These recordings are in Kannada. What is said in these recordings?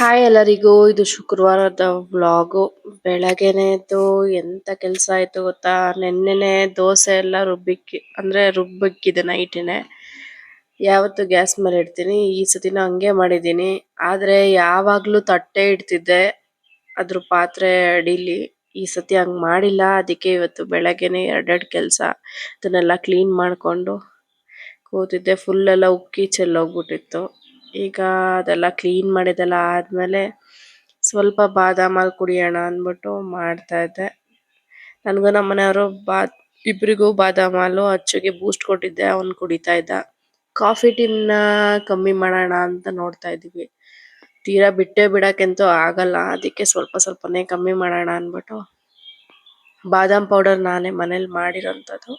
ಹಾಯ್ ಎಲ್ಲರಿಗೂ, ಇದು ಶುಕ್ರವಾರದ ವ್ಲಾಗು ಬೆಳಗ್ಗೆನೆ ಎದ್ದು ಎಂತ ಕೆಲಸ ಆಯ್ತು ಗೊತ್ತಾ? ನೆನ್ನೆನೆ ದೋಸೆ ಎಲ್ಲ ರುಬ್ಬಿಕ್ಕಿ, ಅಂದ್ರೆ ರುಬ್ಬಿಕ್ಕಿದೆ ನೈಟಿನೆ ಯಾವತ್ತು ಗ್ಯಾಸ್ ಮೇಲೆ ಇಡ್ತೀನಿ. ಈ ಸತಿನೂ ಹಂಗೆ ಮಾಡಿದ್ದೀನಿ. ಆದ್ರೆ ಯಾವಾಗ್ಲೂ ತಟ್ಟೆ ಇಡ್ತಿದ್ದೆ. ಅದ್ರ ಪಾತ್ರೆ ಅಡಿಲಿ. ಈ ಸತಿ ಹಂಗ್ ಮಾಡಿಲ್ಲ. ಅದಕ್ಕೆ ಇವತ್ತು ಬೆಳಗ್ಗೆನೆ ಎರಡೆರಡು ಕೆಲಸ. ಅದನ್ನೆಲ್ಲ ಕ್ಲೀನ್ ಮಾಡ್ಕೊಂಡು ಕೂತಿದ್ದೆ. ಫುಲ್ ಎಲ್ಲ ಉಕ್ಕಿ ಚೆಲ್ಲೋಗ್ಬಿಟ್ಟಿತ್ತು. ಈಗ ಅದೆಲ್ಲ ಕ್ಲೀನ್ ಮಾಡಿದೆಲ್ಲ ಆದ್ಮೇಲೆ ಸ್ವಲ್ಪ ಬಾದಾಮ್ ಹಾಲ್ ಕುಡಿಯೋಣ ಅಂದ್ಬಿಟ್ಟು ಮಾಡ್ತಾ ಇದ್ದೆ. ನನಗೂ ನಮ್ಮ ಮನೆಯವರು ಬಾ ಇಬ್ಬರಿಗೂ ಬಾದಾಮ್ ಹಾಲು ಅಚ್ಚುಗೆ ಬೂಸ್ಟ್ ಕೊಟ್ಟಿದ್ದೆ, ಅವ್ನು ಕುಡಿತಾ ಇದ್ದ. ಕಾಫಿ ಟೀಮ್ನ ಕಮ್ಮಿ ಮಾಡೋಣ ಅಂತ ನೋಡ್ತಾ ಇದ್ದೀವಿ ತೀರಾ ಬಿಟ್ಟೇ ಬಿಡಕ್ಕಂತೂ ಆಗಲ್ಲ, ಅದಕ್ಕೆ ಸ್ವಲ್ಪ ಸ್ವಲ್ಪನೇ ಕಮ್ಮಿ ಮಾಡೋಣ ಅಂದ್ಬಿಟ್ಟು ಬಾದಾಮ್ ಪೌಡರ್ ನಾನೇ ಮನೇಲಿ ಮಾಡಿರೋಂಥದ್ದು.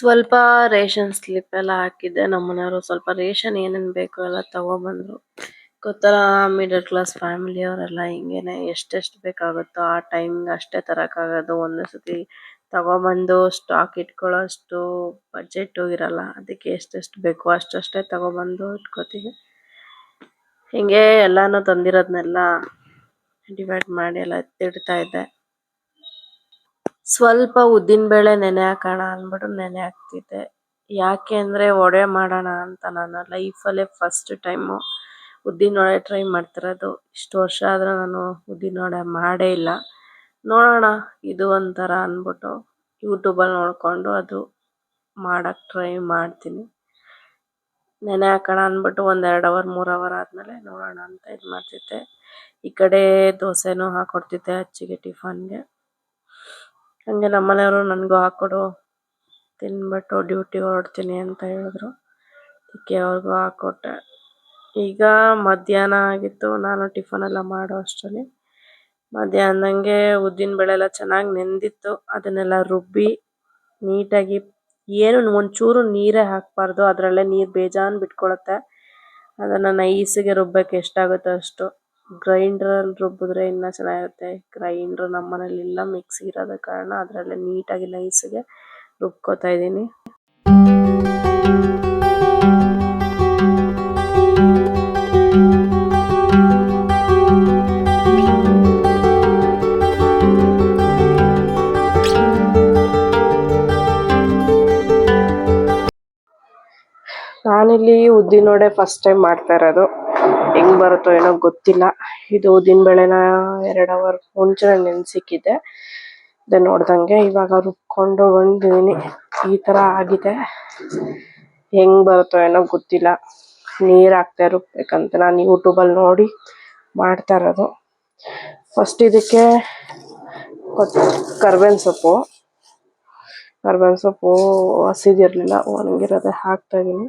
ಸ್ವಲ್ಪ ರೇಷನ್ ಸ್ಲಿಪ್ ಎಲ್ಲ ಹಾಕಿದ್ದೆ. ನಮ್ಮ ಮನೆಯವರು ಸ್ವಲ್ಪ ರೇಷನ್ ಏನೇನು ಬೇಕು ಎಲ್ಲ ತಗೊಬಂದ್ರು. ಗೊತ್ತಲ್ಲ ಮಿಡಲ್ ಕ್ಲಾಸ್ ಫ್ಯಾಮಿಲಿ ಅವರೆಲ್ಲ ಹಿಂಗೇನೆ ಎಷ್ಟೆಷ್ಟು ಬೇಕಾಗುತ್ತೋ ಆ ಟೈಮ್ ಅಷ್ಟೇ ತರೋಕ್ಕಾಗೋದು ಒಂದೇ ಸತಿ ತಗೊಬಂದು ಸ್ಟಾಕ್ ಇಟ್ಕೊಳ್ಳೋಷ್ಟು ಬಜೆಟ್ ಇರಲ್ಲ ಅದಕ್ಕೆ ಎಷ್ಟೆಷ್ಟು ಬೇಕೋ ಅಷ್ಟಷ್ಟೇ ತಗೊಂಬಂದು ಇಟ್ಕೋತೀವಿ. ಹಿಂಗೆ ಎಲ್ಲಾನು ತಂದಿರೋದನ್ನೆಲ್ಲ ಡಿವೈಡ್ ಮಾಡಿ ಎಲ್ಲ ಎತ್ತಿಡ್ತಾ ಇದ್ದೆ. ಸ್ವಲ್ಪ ಉದ್ದಿನ ಬೇಳೆ ನೆನೆ ಹಾಕೋಣ ಅಂದ್ಬಿಟ್ಟು ನೆನೆ ಹಾಕ್ತಿದ್ದೆ. ಯಾಕೆ ಅಂದರೆ ವಡೆ ಮಾಡೋಣ ಅಂತ ನನ್ನ ಲೈಫ್ ಅಲ್ಲೇ ಫಸ್ಟ್ ಟೈಮ್ ಉದ್ದಿನ ಒಡೆ ಟ್ರೈ ಮಾಡ್ತಿರೋದು. ಇಷ್ಟು ವರ್ಷ ಆದ್ರೆ ನಾನು ಉದ್ದಿನ ಒಡೆ ಮಾಡೇ ಇಲ್ಲ. ನೋಡೋಣ, ಇದು ಒಂಥರ ಅಂದ್ಬಿಟ್ಟು ಯೂಟ್ಯೂಬಲ್ಲಿ ನೋಡ್ಕೊಂಡು ಅದು ಮಾಡೋಕ್ಕೆ ಟ್ರೈ ಮಾಡ್ತೀನಿ. ನೆನೆ ಹಾಕೋಣ ಅಂದ್ಬಿಟ್ಟು ಒಂದೆರಡು ಅವರ್ ಮೂರು ಅವರ್ ಆದ್ಮೇಲೆ ನೋಡೋಣ ಅಂತ ಇದು ಮಾಡ್ತಿದ್ದೆ. ಈ ಕಡೆ ದೋಸೆನೂ ಹಾಕ್ಕೊಡ್ತಿದ್ದೆ ಅಚ್ಚಿಗೆ ಟಿಫನ್ಗೆ ಹಂಗೆ ನಮ್ಮ ಮನೆಯವರು ನನಗೂ ಹಾಕ್ಕೊಡು ತಿನ್ಬಿಟ್ಟು ಡ್ಯೂಟಿ ಹೊರಡ್ತೀನಿ ಅಂತ ಹೇಳಿದ್ರು. ಅದಕ್ಕೆ ಅವ್ರಿಗೂ ಹಾಕ್ಕೊಟ್ಟೆ ಈಗ ಮಧ್ಯಾಹ್ನ ಆಗಿತ್ತು, ನಾನು ಟಿಫನ್ ಎಲ್ಲ ಮಾಡೋ ಅಷ್ಟರಲ್ಲಿ. ಮಧ್ಯಾಹ್ನಂಗೆ ಉದ್ದಿನ ಬೇಳೆ ಎಲ್ಲ ಚೆನ್ನಾಗಿ ನೆಂದಿತ್ತು. ಅದನ್ನೆಲ್ಲ ರುಬ್ಬಿ ನೀಟಾಗಿ, ಏನು ಒಂಚೂರು ನೀರೇ ಹಾಕಬಾರ್ದು, ಅದರಲ್ಲೇ ನೀರು ಬೇಜಾನ್ ಬಿಟ್ಕೊಳತ್ತೆ. ಅದನ್ನು ನೈಸಿಗೆ ರುಬ್ಬಕ್ಕೆ ಎಷ್ಟಾಗುತ್ತೋ ಅಷ್ಟು. ಗ್ರೈಂಡರಲ್ಲಿ ರುಬ್ಬಿದ್ರೆ ಇನ್ನ ಚೆನ್ನಾಗಿರುತ್ತೆ. ಗ್ರೈಂಡರ್ ನಮ್ಮ ಮನೇಲಿ ಇಲ್ಲ ಮಿಕ್ಸಿ ಇರೋದ ಕಾರಣ ಅದರಲ್ಲೇ ನೀಟಾಗಿ ನೈಸಿಗೆ ರುಬ್ಕೋತಾ ಇದ್ದೀನಿ. ನಾನಿಲ್ಲಿ ಉದ್ದಿನ ವಡೆ ಫಸ್ಟ್ ಟೈಮ್ ಮಾಡ್ತಾ ಇರೋದು. ಹೆಂಗ್ ಬರುತ್ತೋ ಏನೋ ಗೊತ್ತಿಲ್ಲ. ಇದು ಉದ್ದಿನ ಬೇಳೆನ ಎರಡ್ ಅವರ್ ಮುಂಚೆ ನೆನ್ಸಿಕ್ಕಿದ್ದೆ ಇದೆ ನೋಡ್ದಂಗೆ ಇವಾಗ ರುಬ್ಕೊಂಡು ಬಂದಿದ್ದೀನಿ ಈ ತರ ಆಗಿದೆ. ಹೆಂಗ್ ಬರುತ್ತೋ ಏನೋ ಗೊತ್ತಿಲ್ಲ. ನೀರ್ ಹಾಕ್ತಾ ರುಬ್ಬೇಕಂತ ನಾನು ಯೂಟ್ಯೂಬ್ ಅಲ್ಲಿ ನೋಡಿ ಮಾಡ್ತಾ ಇರೋದು. ಫಸ್ಟ್ ಇದಕ್ಕೆ ಕರ್ಬೇವಿನ ಸೊಪ್ಪು. ಕರ್ಬೇವಿನ ಸೊಪ್ಪು ಹಸಿದಿರ್ಲಿಲ್ಲ, ಒಣಗಿರೋದೇ ಹಾಕ್ತಾ ಇದೀನಿ.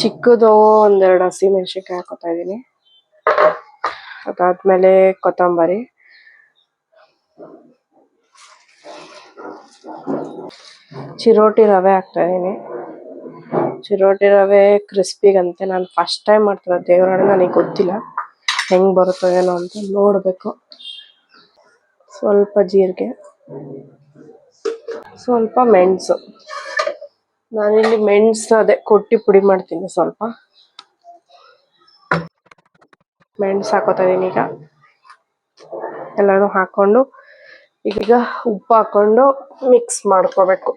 ಚಿಕ್ಕದು ಒಂದೆರಡು ಹಸಿಮೆಣಸಿನ್ಕಾಯಿ ಹಾಕೋತಾ ಇದೀನಿ ಅದಾದ್ಮೇಲೆ ಕೊತ್ತಂಬರಿ. ಚಿರೋಟಿ ರವೆ ಹಾಕ್ತಾ ಇದೀನಿ ಚಿರೋಟಿ ರವೆ ಕ್ರಿಸ್ಪಿಗಂತೆ ನಾನು ಫಸ್ಟ್ ಟೈಮ್ ಮಾಡ್ತಿರೋದು. ದೇವರಾಣೆ ನನಗೆ ಗೊತ್ತಿಲ್ಲ. ಹೆಂಗ್ ಬರುತ್ತೋ ಏನೋ ಅಂತ ನೋಡ್ಬೇಕು. ಸ್ವಲ್ಪ ಜೀರಿಗೆ. ಸ್ವಲ್ಪ ಮೆಣಸು. ನಾನಿಲ್ಲಿ ಮೆಣಸು ಅದೇ ಕೊಟ್ಟಿ ಪುಡಿ ಮಾಡ್ತೀನಿ ಸ್ವಲ್ಪ. ಮೆಣಸು ಹಾಕೋತಾ ಈಗ. ಎಲ್ಲಾನು ಹಾಕೊಂಡು ಈಗ ಉಪ್ಪು ಹಾಕೊಂಡು ಮಿಕ್ಸ್ ಮಾಡ್ಕೋಬೇಕು.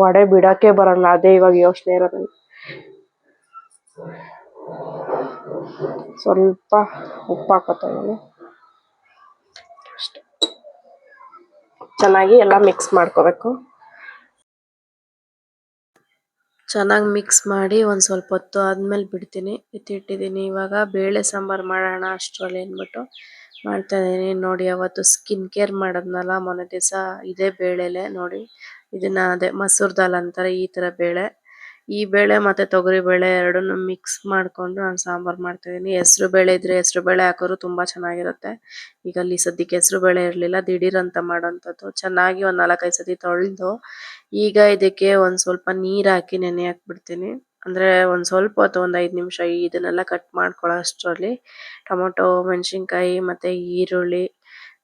ವಡೆ ಬಿಡಕ್ಕೆ ಬರಲ್ಲ, ಅದೇ ಇವಾಗ ಯೋಚನೆ ಇರೋದನ್ನ. ಸ್ವಲ್ಪ ಉಪ್ಪು ಹಾಕೋತಾ ಚೆನ್ನಾಗಿ ಎಲ್ಲ ಮಿಕ್ಸ್ ಮಾಡ್ಕೋಬೇಕು. ಚೆನ್ನಾಗಿ ಮಿಕ್ಸ್ ಮಾಡಿ ಒಂದ್ ಸ್ವಲ್ಪ ಹೊತ್ತು ಆದ್ಮೇಲೆ ಬಿಡ್ತೀನಿ. ಎತ್ತಿಟ್ಟಿದ್ದೀನಿ ಇವಾಗ ಬೇಳೆ ಸಾಂಬಾರ್ ಮಾಡೋಣ ಅಷ್ಟರಲ್ಲಿ ಅಂದ್ಬಿಟ್ಟು ಮಾಡ್ತಾ ಇದೀನಿ. ನೋಡಿ, ಅವತ್ತು ಸ್ಕಿನ್ ಕೇರ್ ಮಾಡಿದ್ನಲ್ಲ, ಮೊನ್ನೆ ದಿವಸ ಇದೇ ಬೇಳೆಲೆ ನೋಡಿ. ಇದನ್ನ ಅದೇ ಮಸೂರ್ ದಾಲ್ ಅಂತಾರೆ, ಈ ತರ ಬೇಳೆ. ಈ ಬೇಳೆ ಮತ್ತೆ ತೊಗರಿ ಬೇಳೆ ಎರಡನ್ನು ಮಿಕ್ಸ್ ಮಾಡ್ಕೊಂಡು ನಾನು ಸಾಂಬಾರ್ ಮಾಡ್ತಾ ಇದೀನಿ ಹೆಸರು ಬೇಳೆ ಇದ್ರೆ ಹೆಸರು ಬೇಳೆ ಹಾಕಿದ್ರು ತುಂಬಾ ಚೆನ್ನಾಗಿರುತ್ತೆ. ಈಗ ಅಲ್ಲಿ ಸದ್ಯಕ್ಕೆ ಹೆಸರು ಬೇಳೆ ಇರಲಿಲ್ಲ, ದಿಢೀರ್ ಅಂತ ಮಾಡೋಂಥದ್ದು. ಚೆನ್ನಾಗಿ ಒಂದು ನಾಲ್ಕೈದು ಸತಿ ತೊಳೆದು, ಈಗ ಇದಕ್ಕೆ ಒಂದು ಸ್ವಲ್ಪ ನೀರ್ ಹಾಕಿ ನೆನೆ ಹಾಕ್ಬಿಡ್ತೀನಿ. ಅಂದ್ರೆ ಒಂದು ಸ್ವಲ್ಪ ಹೊತ್ತು, ಒಂದು ಐದು ನಿಮಿಷ ಇದನ್ನೆಲ್ಲ ಕಟ್ ಮಾಡ್ಕೊಳ್ಳೋ ಅಷ್ಟರಲ್ಲಿ ಟೊಮೊಟೊ, ಮೆಣಸಿನಕಾಯಿ ಮತ್ತೆ ಈರುಳ್ಳಿ,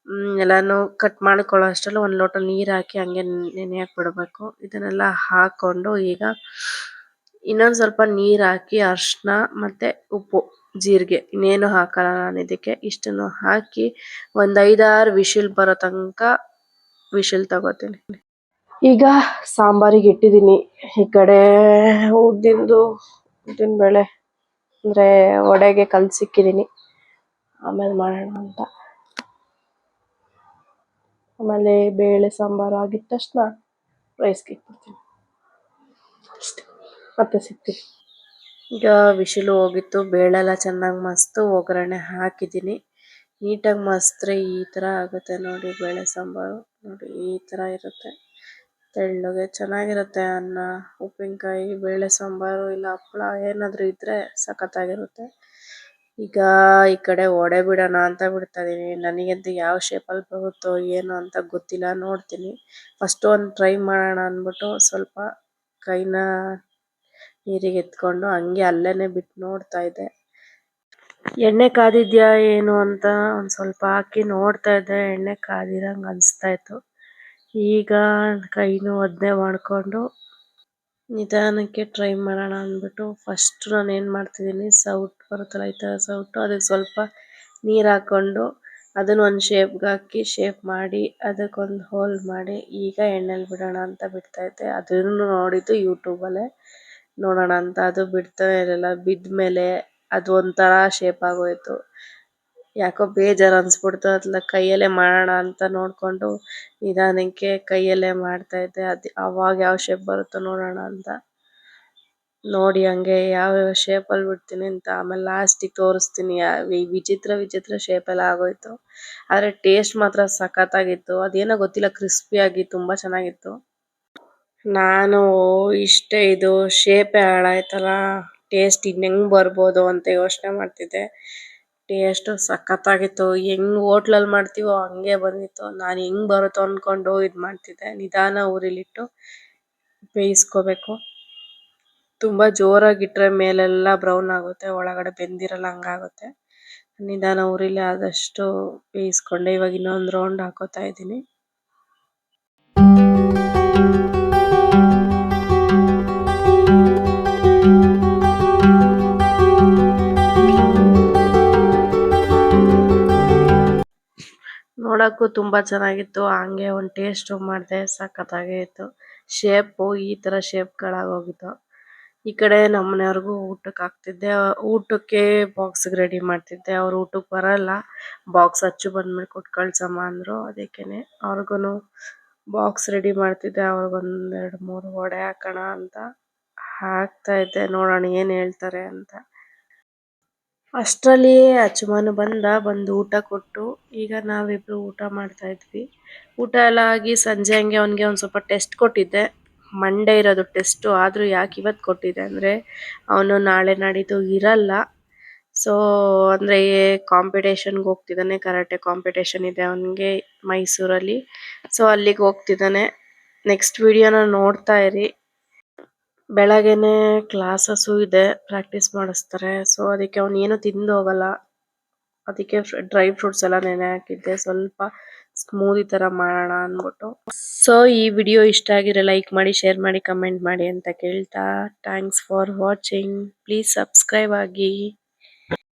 ಹ್ಮ್, ಎಲ್ಲಾನು ಕಟ್ ಮಾಡ್ಕೊಳ್ಳೋ ಅಷ್ಟರಲ್ಲಿ ಒಂದು ಲೋಟ ನೀರ್ ಹಾಕಿ ಹಂಗೆ ನೆನೆ ಹಾಕ್ಬಿಡ್ಬೇಕು. ಇದನ್ನೆಲ್ಲ ಹಾಕೊಂಡು ಈಗ ಇನ್ನೊಂದ್ ಸ್ವಲ್ಪ ನೀರ್ ಹಾಕಿ ಅರ್ಶಿನ ಮತ್ತೆ ಉಪ್ಪು, ಜೀರಿಗೆ ಇನ್ನೇನು ಹಾಕಲ್ಲ ನಾನು ಇದಕ್ಕೆ. ಇಷ್ಟನ್ನು ಹಾಕಿ ಒಂದ್ ಐದಾರು ವಿಶಿಲ್ ಬರೋ ತನಕ ವಿಶಿಲ್ ತಗೋತೀನಿ. ಈಗ ಸಾಂಬಾರಿಗೆ ಇಟ್ಟಿದ್ದೀನಿ. ಈ ಕಡೆ ಉದ್ದಿಂದು ಉದ್ದಿನ ಬೇಳೆ, ಅಂದ್ರೆ ವಡೆಗೆ ಕಲಸಿಕ್ಕಿದ್ದೀನಿ ಆಮೇಲೆ ಮಾಡೋಣ ಅಂತ. ಆಮೇಲೆ ಬೇಳೆ ಸಾಂಬಾರು ಆಗಿದ ತಕ್ಷಣ ರೈಸ್ಗೆ ಇಟ್ಬಿಡ್ತೀನಿ. ಅಷ್ಟೇ. ಮತ್ತೆ ಸಿಗ್ತೀನಿ ಈಗ ವಿಶಿಲು ಹೋಗಿತ್ತು. ಬೇಳೆ ಎಲ್ಲ ಚೆನ್ನಾಗಿ ಮಸ್ತು ಒಗ್ಗರಣೆ ಹಾಕಿದ್ದೀನಿ. ನೀಟಾಗಿ ಮಸ್ತ್ರೆ ಈ ಥರ ಆಗುತ್ತೆ ನೋಡಿ, ಬೇಳೆ ಸಾಂಬಾರು ನೋಡಿ, ಈ ಥರ ಇರುತ್ತೆ. ತೆಳ್ಳಗೆ ಚೆನ್ನಾಗಿರುತ್ತೆ ಅನ್ನ, ಉಪ್ಪಿನಕಾಯಿ, ಬೇಳೆ ಸಾಂಬಾರು, ಇಲ್ಲ ಹಪ್ಪಳ ಏನಾದರೂ ಇದ್ದರೆ ಸಖತ್ತಾಗಿರುತ್ತೆ. ಈಗ ಈ ಕಡೆ ಒಡೆ ಬಿಡೋಣ ಅಂತ ಬಿಡ್ತಾ ಇದೀನಿ. ನನಗಂತೂ ಯಾವ ಶೇಪಲ್ಲಿ ಬರುತ್ತೋ ಏನೋ ಅಂತ ಗೊತ್ತಿಲ್ಲ. ನೋಡ್ತೀನಿ. ಫಸ್ಟ್ ಒಂದು ಟ್ರೈ ಮಾಡೋಣ ಅಂದ್ಬಿಟ್ಟು ಸ್ವಲ್ಪ ಕೈನ ನೀರಿಗೆ ಎತ್ಕೊಂಡು ಹಂಗೆ ಅಲ್ಲೇನೆ ಬಿಟ್ಟು ನೋಡ್ತಾ ಇದ್ದೆ. ಎಣ್ಣೆ ಕಾದಿದ್ಯಾ ಏನು ಅಂತ ಒಂದು ಸ್ವಲ್ಪ ಹಾಕಿ ನೋಡ್ತಾ ಇದ್ದೆ. ಎಣ್ಣೆ ಕಾದಿರಂಗೆ ಅನಿಸ್ತಾ ಇತ್ತು. ಈಗ ಕೈನೂ ಒದ್ದೆ ಮಾಡಿಕೊಂಡು ನಿಧಾನಕ್ಕೆ ಟ್ರೈ ಮಾಡೋಣ ಅಂದ್ಬಿಟ್ಟು ಫಸ್ಟ್ ನಾನು ಏನು ಮಾಡ್ತಿದ್ದೀನಿ, ಸೌಟ್ ಬರುತ್ತಲ್ಲ ಈ ಸೌಟು, ಅದಕ್ಕೆ ಸ್ವಲ್ಪ ನೀರು ಹಾಕ್ಕೊಂಡು ಅದನ್ನ ಒಂದು ಶೇಪ್ಗೆ ಹಾಕಿ ಶೇಪ್ ಮಾಡಿ ಅದಕ್ಕೊಂದು ಹೋಲ್ ಮಾಡಿ ಈಗ ಎಣ್ಣೆಲಿ ಬಿಡೋಣ ಅಂತ ಬಿಡ್ತಾ ಇದ್ದೆ. ಅದನ್ನು ನೋಡಿದ್ದು ಯೂಟ್ಯೂಬಲ್ಲೇ ನೋಡೋಣ ಅಂತ. ಅದು ಬಿಡ್ತಾನೆ ಇರಲಿಲ್ಲ ಬಿದ್ದ ಮೇಲೆ ಅದು ಒಂಥರ ಶೇಪ್ ಆಗೋಯ್ತು. ಯಾಕೋ ಬೇಜಾರು ಅನ್ಸ್ಬಿಡ್ತು. ಅದ್ನ ಕೈಯಲ್ಲೇ ಮಾಡೋಣ ಅಂತ ನೋಡ್ಕೊಂಡು ನಿಧಾನಕ್ಕೆ ಕೈಯಲ್ಲೇ ಮಾಡ್ತಾ ಇದ್ದೆ. ಅದ್ ಅವಾಗ ಯಾವ ಶೇಪ್ ಬರುತ್ತೋ ನೋಡೋಣ ಅಂತ. ನೋಡಿ ಹಂಗೆ ಯಾವ ಶೇಪ್ ಅಲ್ಲಿ ಬಿಡ್ತೀನಿ ಅಂತ. ಆಮೇಲೆ ಲಾಸ್ಟಿಗೆ ತೋರಿಸ್ತೀನಿ. ವಿಚಿತ್ರ ವಿಚಿತ್ರ ಶೇಪ್ ಎಲ್ಲ ಆಗೋಯ್ತು. ಆದ್ರೆ ಟೇಸ್ಟ್ ಮಾತ್ರ ಸಖತ್ತಾಗಿತ್ತು. ಅದೇನೋ ಗೊತ್ತಿಲ್ಲ. ಕ್ರಿಸ್ಪಿಯಾಗಿ ತುಂಬಾ ಚೆನ್ನಾಗಿತ್ತು. ನಾನು ಇಷ್ಟೇ ಇದು ಶೇಪೇ ಹಾಳಾಯ್ತಲ್ಲ ಟೇಸ್ಟ್ ಇನ್ನೆಂಗೆ ಬರ್ಬೋದು ಅಂತ ಯೋಚನೆ ಮಾಡ್ತಿದ್ದೆ. ಟೇಸ್ಟು ಸಖತ್ತಾಗಿತ್ತು. ಹೆಂಗ್ ಹೋಟ್ಲಲ್ಲಿ ಮಾಡ್ತೀವೋ ಹಂಗೆ ಬಂದಿತ್ತು. ನಾನು ಹೆಂಗ್ ಬರುತ್ತೋ ಅಂದ್ಕೊಂಡು ಇದು ಮಾಡ್ತಿದ್ದೆ. ನಿಧಾನ ಉರಿಲಿಟ್ಟು ಬೇಯಿಸ್ಕೋಬೇಕು. ತುಂಬ ಜೋರಾಗಿಟ್ಟರೆ ಮೇಲೆಲ್ಲ ಬ್ರೌನ್ ಆಗುತ್ತೆ, ಒಳಗಡೆ ಬೆಂದಿರಲ್ಲ, ಹಂಗಾಗುತ್ತೆ. ನಿಧಾನ ಉರಿಲಿ ಆದಷ್ಟು ಬೇಯಿಸ್ಕೊಂಡೆ. ಇವಾಗ ಇನ್ನೊಂದು ರೌಂಡ್ ಹಾಕೋತಾ ಇದ್ದೀನಿ. ನೋಡೋಕ್ಕೂ ತುಂಬ ಚೆನ್ನಾಗಿತ್ತು. ಹಂಗೆ ಒಂದು ಟೇಸ್ಟು ಮಾಡಿದೆ, ಸಖತ್ತಾಗೇ ಇತ್ತು. ಶೇಪು ಈ ಥರ ಶೇಪ್ಗಳಾಗೋಗಿತ್ತು ಈ ಕಡೆ ನಮ್ಮ ಮನೆಯವ್ರಿಗೂ ಊಟಕ್ಕೆ ಹಾಕ್ತಿದ್ದೆ. ಊಟಕ್ಕೆ ಬಾಕ್ಸ್ಗೆ ರೆಡಿ ಮಾಡ್ತಿದ್ದೆ. ಅವ್ರು ಊಟಕ್ಕೆ ಬರಲ್ಲ. ಬಾಕ್ಸ್ ಅಚ್ಚು ಬಂದ್ಮೇಲೆ ಕೊಟ್ಟು ಕಳ್ಸಮ್ಮ ಅಂದರು. ಅದಕ್ಕೇ ಅವ್ರಿಗೂ ಬಾಕ್ಸ್ ರೆಡಿ ಮಾಡ್ತಿದ್ದೆ. ಅವ್ರಿಗೊಂದು ಎರಡು ಮೂರು ವಡೆ ಹಾಕೋಣ ಅಂತ ಹಾಕ್ತಾ ಇದ್ದೆ. ನೋಡೋಣ ಏನು ಹೇಳ್ತಾರೆ ಅಂತ. ಅಷ್ಟರಲ್ಲಿ ಅಚ್ಚುಮನು ಬಂದ, ಬಂದು ಊಟ ಕೊಟ್ಟು, ಈಗ ನಾವಿಬ್ರು ಊಟ ಮಾಡ್ತಾ ಇದ್ವಿ. ಊಟ ಎಲ್ಲ ಆಗಿ ಸಂಜೆ ಹಂಗೆ ಅವನಿಗೆ ಒಂದು ಸ್ವಲ್ಪ ಟೆಸ್ಟ್ ಕೊಟ್ಟಿದ್ದೆ. ಮಂಡೇ ಇರೋದು ಟೆಸ್ಟು ಆದರೂ ಯಾಕೆ ಇವತ್ತು ಕೊಟ್ಟಿದ್ದೆ ಅಂದರೆ, ಅವನು ನಾಳೆ ನಾಡಿದ್ದು ಇರಲ್ಲ. ಸೊ ಅಂದರೆ ಕಾಂಪಿಟೇಷನ್ಗೆ ಹೋಗ್ತಿದ್ದಾನೆ ಕರಾಟೆ ಕಾಂಪಿಟೇಷನ್ ಇದೆ ಅವನಿಗೆ ಮೈಸೂರಲ್ಲಿ. ಸೊ ಅಲ್ಲಿಗೆ ಹೋಗ್ತಿದ್ದಾನೆ ನೆಕ್ಸ್ಟ್ ವಿಡಿಯೋನ ನೋಡ್ತಾ ಇರಿ. ಬೆಳಗ್ಗೆನೆ ಕ್ಲಾಸಸ್ಸು ಇದೆ ಪ್ರಾಕ್ಟೀಸ್ ಮಾಡಿಸ್ತಾರೆ. ಸೊ ಅದಕ್ಕೆ ಅವನು ಏನು ತಿಂದು ಹೋಗಲ್ಲ. ಅದಕ್ಕೆ ಡ್ರೈ ಫ್ರೂಟ್ಸ್ ಎಲ್ಲ ನೆನೆ ಹಾಕಿದ್ದೆ. ಸ್ವಲ್ಪ ಸ್ಮೂದಿ ತರ ಮಾಡೋಣ ಅಂದ್ಬಿಟ್ಟು. ಸೊ ಈ ವಿಡಿಯೋ ಇಷ್ಟ ಆಗಿದ್ರೆ ಲೈಕ್ ಮಾಡಿ ಶೇರ್ ಮಾಡಿ ಕಮೆಂಟ್ ಮಾಡಿ ಅಂತ ಕೇಳ್ತಾ. Thanks for watching please subscribe ಆಗಿ.